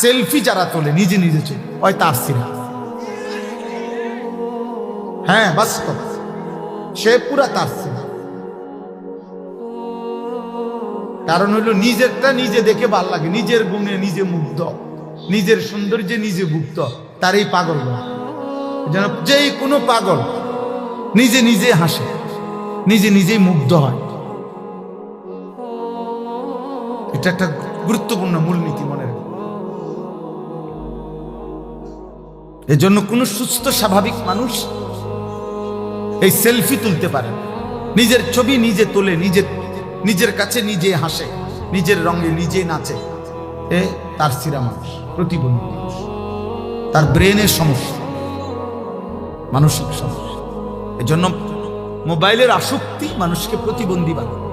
Selfie যারা তোলে, নিজে নিজে চলে। ওই তার সিরা হ্যাঁ বাস্তব সে পুরা তার সিরা কারণ হলো নিজেরটা নিজে দেখে ভালো লাগে, নিজের গুণে নিজে মুগ্ধ, নিজের সৌন্দর্যে নিজে মুগ্ধ এই পাগল। যেন যেই কোনো পাগল নিজে নিজে হাসে, নিজে নিজেই মুগ্ধ হয়। এটা একটা গুরুত্বপূর্ণ মূলনীতি মনে রাখবে। এজন্য কোনো সুস্থ, স্বাভাবিক মানুষ এই সেলফি তুলতে পারে নিজের ছবি নিজে তোলে, নিজে, নিজের কাছে নিজে হাসে, নিজের রঙে নিজে নাচে। এ তার সিরা মানুষ, প্রতিবন্ধী মানুষ। তার ব্রেনের সমস্যা। মানসিক সমস্যা। এজন্য মোবাইলের আসক্তি মানুষকে প্রতিবন্ধী বানায়।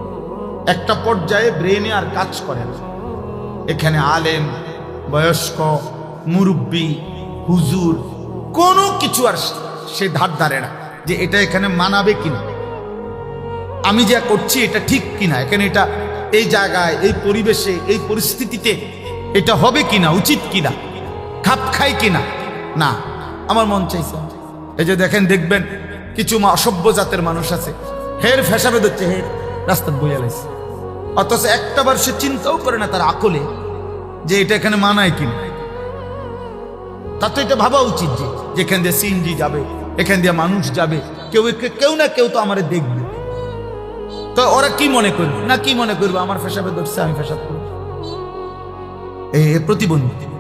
একটা পর্যায়ে ব্রেনে আর কাজ করে না। এখানে আলেম, বয়স্ক, মুরব্বী হুজুর, কোনো কিছু আর সে ধার ধারে না যে এটা এখানে মানাবে কিনা। আমি যা করছি এটা ঠিক কিনা? এখানে এটা এই জায়গায়, এই পরিবেশে, এই পরিস্থিতিতে এটা হবে কিনা? উচিত কিনা? খাপ খায় কিনা? না, আমার মন চাইছে। এই যে দেখেন, দেখবেন কিছু অসভ্য জাতের মানুষ আছে। হের ফেসাবে ধরছে, হের রাস্তার বইয়া লাইছে। অথচ একটা বার সে চিন্তাও করে না তার আকলে যে এটা এখানে মানায় কিনা। তার তো এটা ভাবা উচিত যে, যেখান দিয়ে সিএনজি যাবে, এখান দিয়ে মানুষ যাবে, কেউ কেউ না কেউ তো আমার দেখবে। তো ওরা কি মনে করবে? না কি মনে করবে? আমার ফেসাবে ধরছে, আমি ফেসাব করব। এ প্রতিবন্ধী।